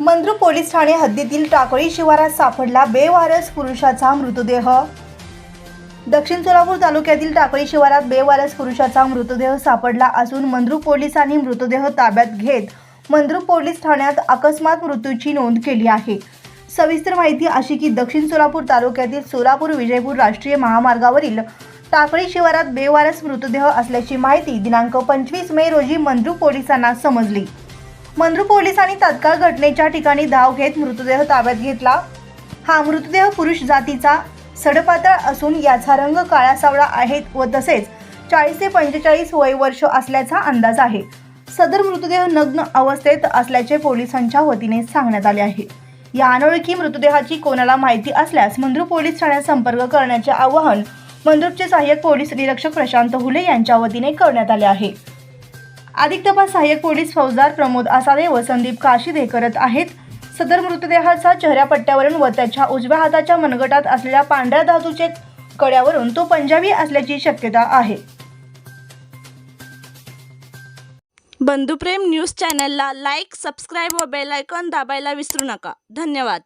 Mandrup police Thane हद्दीतील टाकळी शिवारात सापडला बेवारस पुरुषाचा मृतदेह. दक्षिण सोलापूर तालुक्यातील टाकळी शिवारात बेवारस पुरुषाचा मृतदेह सापडला असून मंद्रुप पोलिसांनी मृतदेह ताब्यात घेत मंद्रुप पोलीस ठाण्यात अकस्मात मृत्यूची नोंद केली आहे. सविस्तर माहिती अशी की दक्षिण सोलापूर तालुक्यातील सोलापूर विजयपूर राष्ट्रीय महामार्गावरील टाकळी शिवारात बेवारस मृतदेह असल्याची माहिती दिनांक पंचवीस मे रोजी मंद्रुप पोलिसांना समजली. मंद्रू पोलिसांनी तत्काळ घटनेच्या ठिकाणी धाव घेत मृतदेह ताब्यात घेतला. हा मृतदेह पुरुष जातीचा सडपातळ असून याचा रंग काळा सावळा आहे व तसेच चाळीस ते पंचेचाळीस वय वर्ष असल्याचा अंदाज आहे. सदर मृतदेह नग्न अवस्थेत असल्याचे पोलिसांच्या वतीने सांगण्यात आले आहे. या अनोळखी मृतदेहाची कोणाला माहिती असल्यास मंद्रू पोलीस ठाण्यात संपर्क करण्याचे आवाहन मंद्रूपचे सहाय्यक पोलीस निरीक्षक प्रशांत हुले यांच्या वतीने करण्यात आले आहे. अधिक तपास सहाय्यक पोलीस फौजदार प्रमोद आसादे व संदीप काशिदे करत आहेत. सदर मृतदेहाचा चेहऱ्यापट्ट्यावरून व त्याच्या उजव्या हाताच्या मनगटात असलेल्या पांढऱ्या धातूचे कड्यावरून तो पंजाबी असल्याची शक्यता आहे. बंधुप्रेम न्यूज चॅनलला लाईक सबस्क्राईब व बेल आयकॉन दाबायला विसरू नका. धन्यवाद.